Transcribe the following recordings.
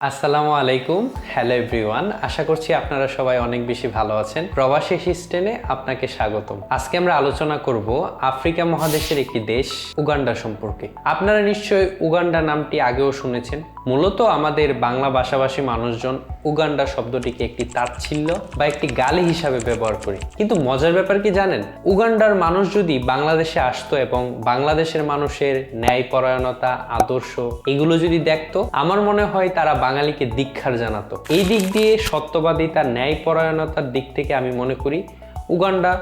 আসসালামু আলাইকুম। Hello everyone, আশা করছি আপনারা সবাই অনেক বেশি ভালো আছেন। প্রবাসী সিস্টেমে আপনাকে স্বাগতম। আজকে আমরা আলোচনা করব আফ্রিকা মহাদেশের একটি দেশ, উগান্ডা সম্পর্কে। আপনারা নিশ্চয়ই উগান্ডা নামটি আগেও শুনেছেন। মূলত আমাদের বাংলা ভাষাভাষী মানুষজন উগান্ডা শব্দটিকে একটি তাচ্ছিল্য বা একটি গালি হিসাবে ব্যবহার করি। কিন্তু মজার ব্যাপার কি জানেন? উগান্ডার মানুষ যদি বাংলাদেশে আসতো এবং বাংলাদেশের মানুষের ন্যায়পরায়ণতা, আদর্শ, এগুলো যদি দেখতো, আমার মনে হয় তারা বাঙালিকে দীক্ষার জানাতো। এই দিক দিয়ে সত্যবাদিতা, ন্যায়পরায়ণতার দিক থেকে আমি মনে করি উগান্ডা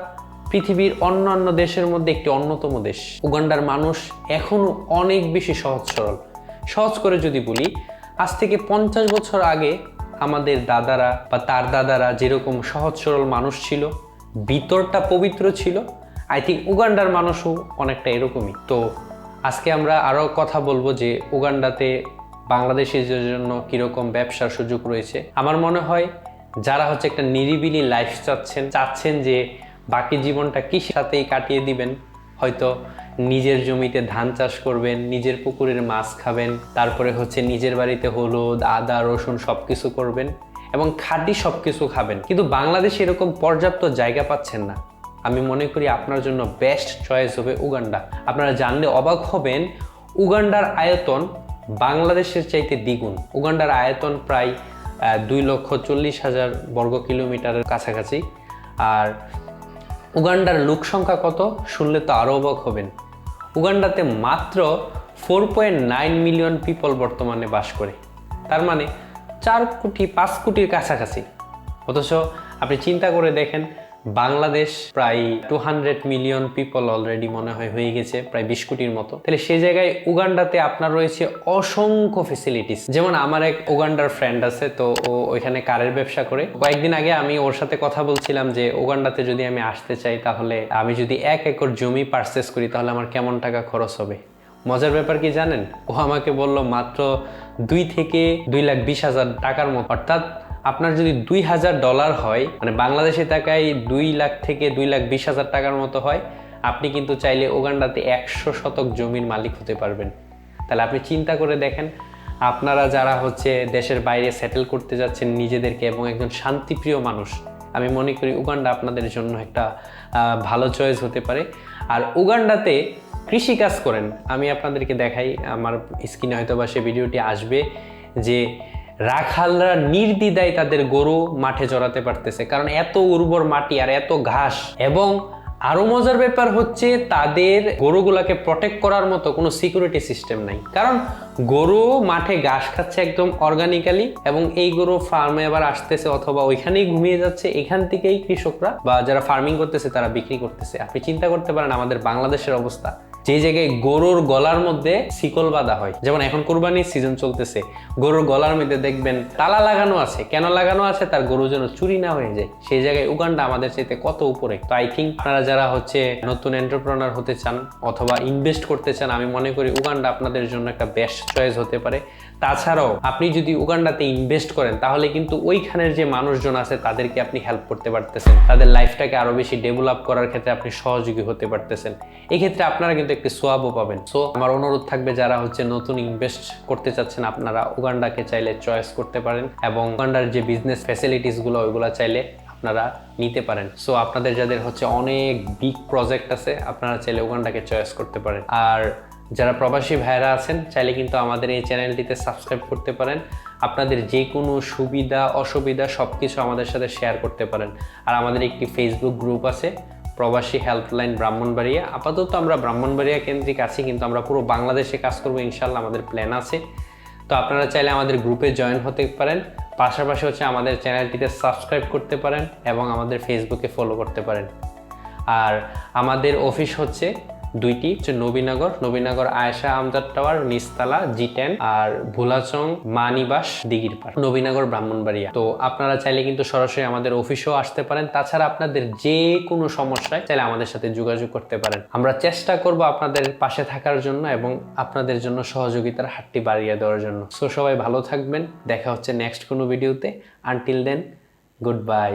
পৃথিবীর অন্যান্য দেশের মধ্যে একটি অন্যতম দেশ। উগান্ডার মানুষ এখনও অনেক বেশি সহজ সরল। সহজ করে যদি বলি, আজ থেকে পঞ্চাশ বছর আগে আমাদের দাদারা বা তার দাদারা যেরকম সহজ সরল মানুষ ছিল, ভিতরটা পবিত্র ছিল, আই থিঙ্ক উগান্ডার মানুষও অনেকটা এরকমই। তো আজকে আমরা আরও কথা বলব যে উগান্ডাতে বাংলাদেশিদের জন্য কীরকম ব্যবসার সুযোগ রয়েছে, আমার মনে হয় যারা হচ্ছে একটা নিরিবিলি লাইফ চাচ্ছেন চাচ্ছেন যে বাকি জীবনটা কি সাথেই কাটিয়ে দিবেন, হয়তো নিজের জমিতে ধান চাষ করবেন, নিজের পুকুরের মাছ খাবেন, তারপরে হচ্ছে নিজের বাড়িতে হলুদ, আদা, রসুন সব কিছু করবেন এবং খাঁটি সব কিছু খাবেন। কিন্তু বাংলাদেশে এরকম পর্যাপ্ত জায়গা পাচ্ছেন না। আমি মনে করি আপনার জন্য বেস্ট চয়েস হবে উগান্ডা। আপনারা জানলে অবাক হবেন, উগান্ডার আয়তন বাংলাদেশের চাইতে দ্বিগুণ। উগান্ডার আয়তন প্রায় দুই লক্ষ চল্লিশ হাজার বর্গ কিলোমিটারের কাছাকাছি। আর উগান্ডার লোক সংখ্যা কত? শুনলে তো আরও অবাক হবেন। উগান্ডাতে মাত্র four point nine million people বর্তমানে বাস করে। তার মানে চার কোটি, পাঁচ কোটির কাছাকাছি। অথচ আপনি চিন্তা করে দেখেন বাংলাদেশ প্রায় two hundred million people already মনে হয় হয়ে গেছে, প্রায় বিশ কোটির মতো। তাহলে সেই জায়গায় উগান্ডাতে আপনার রয়েছে অসংখ্য ফেসিলিটিস যেমন আমার এক উগান্ডার ফ্রেন্ড আছে, তো ও ওইখানে কারের ব্যবসা করে। কয়েকদিন আগে আমি ওর সাথে কথা বলছিলাম যে, উগান্ডাতে যদি আমি আসতে চাই, তাহলে আমি যদি এক একর জমি পারচেস করি, তাহলে আমার কেমন টাকা খরচ হবে? মজার ব্যাপার কি জানেন? ও আমাকে বলল, মাত্র দুই থেকে দুই লাখ বিশ হাজার টাকার মতো। অর্থাৎ আপনার যদি দুই হাজার ডলার হয় মানে বাংলাদেশে টাকায় দুই লাখ থেকে দুই লাখ বিশ হাজার টাকার মতো হয়, আপনি কিন্তু চাইলে ওগান্ডাতে একশো শতক জমির মালিক হতে পারবেন। তাহলে আপনি চিন্তা করে দেখেন, আপনারা যারা হচ্ছে দেশের বাইরে সেটেল করতে যাচ্ছেন নিজেদেরকে এবং একজন শান্তিপ্রিয় মানুষ, আমি মনে করি উগান্ডা আপনাদের জন্য একটা ভালো চয়েস হতে পারে। আর উগান্ডাতে কৃষি কাজ করেন, আমি আপনাদেরকে দেখাই, আমার স্ক্রিনে হয়তো বা সে ভিডিওটি আসবে, যে রাখালরা নির্দ্বিধায় তাদের গরু মাঠে চড়াতে পারতেছে, কারণ এত উর্বর মাটি আর এত ঘাস। এবং আরও মজার ব্যাপার হচ্ছে, তাদের গরুগুলাকে প্রটেক্ট করার মতো কোনো সিকিউরিটি সিস্টেম নাই। কারণ গরু মাঠে ঘাস খাচ্ছে একদম অর্গানিক্যালি এবং এই গরু ফার্মে আবার আসতেছে অথবা ওইখানেই ঘুমিয়ে যাচ্ছে, এখান থেকেই কৃষকরা বা যারা ফার্মিং করতেছে তারা বিক্রি করতেছে। আপনি চিন্তা করতে পারেন, আমাদের বাংলাদেশের অবস্থা যে জায়গায় গরুর গলার মধ্যে শিকল বাঁধা হয়, যেমন এখন কোরবানির সিজন চলতেছে, গরুর গলার মধ্যে দেখবেন তালা লাগানো আছে। কেন লাগানো আছে? তার গরু যেন চুরি না হয়ে যায়। সেই জায়গায় উগান্ডা আমাদের চাইতে কত উপরে? তো আই থিঙ্ক আপনারা যারা হচ্ছে নতুন এন্টারপ্রেনার হতে চান অথবা ইনভেস্ট করতে চান, আমি মনে করি উগান্ডা আপনাদের জন্য একটা বেস্ট চয়েস হতে পারে। তাছাড়াও আপনি যদি উগান্ডাতে ইনভেস্ট করেন, তাহলে কিন্তু ওইখানের যে মানুষজন আছে, তাদেরকে আপনি হেল্প করতে পারতেছেন। তাদের লাইফটাকে আরও বেশি ডেভেলপ করার ক্ষেত্রে আপনি সহযোগী হতে পারতেছেন। এক্ষেত্রে ক্ষেত্রে আপনারা কিন্তু একটি সোয়াবও পাবেন। সো আমার অনুরোধ থাকবে যারা হচ্ছে নতুন ইনভেস্ট করতে চাচ্ছেন, আপনারা উগান্ডাকে চাইলে চয়েস করতে পারেন এবং উগান্ডার যে বিজনেস ফ্যাসিলিটিসগুলো, ওইগুলো চাইলে আপনারা নিতে পারেন। সো আপনাদের যাদের হচ্ছে অনেক বিগ প্রজেক্ট আছে, আপনারা চাইলে উগান্ডাকে চয়েস করতে পারেন। আর যারা প্রবাসী ভাইরা আছেন, চাইলে কিন্তু আমাদের এই চ্যানেলটিতে সাবস্ক্রাইব করতে পারেন। আপনাদের যে কোনো সুবিধা, অসুবিধা সব কিছু আমাদের সাথে শেয়ার করতে পারেন। আর আমাদের একটি ফেসবুক গ্রুপ আছে প্রবাসী হেল্পলাইন ব্রাহ্মণবাড়িয়া। আপাতত আমরা ব্রাহ্মণবাড়িয়া কেন্দ্রিক আছি, কিন্তু আমরা পুরো বাংলাদেশে কাজ করব ইনশাল্লাহ আমাদের প্ল্যান আছে। তো আপনারা চাইলে আমাদের গ্রুপে জয়েন হতে পারেন। পাশাপাশি হচ্ছে আমাদের চ্যানেলটিতে সাবস্ক্রাইব করতে পারেন এবং আমাদের ফেসবুকে ফলো করতে পারেন। আর আমাদের অফিস হচ্ছে দুইটি, হচ্ছে নবীনগর নবীনগর আয়েশা আমজাদ টাওয়ার নিস্তালা জি টেন, আর ভোলাচং, মানিবাস দিঘির পাড় নবীনগর, ব্রাহ্মণবাড়িয়া। তো আপনারা চাইলে কিন্তু সরাসরি আমাদের অফিসেও আসতে পারেন। তাছাড়া আপনাদের যে কোনো সমস্যায় চাইলে আমাদের সাথে যোগাযোগ করতে পারেন। আমরা চেষ্টা করব আপনাদের পাশে থাকার জন্য এবং আপনাদের জন্য সহযোগিতার হাতটি বাড়িয়ে দেওয়ার জন্য। সো সবাই ভালো থাকবেন। দেখা হচ্ছে নেক্সট কোনো ভিডিওতে আনটিল দেন গুড বাই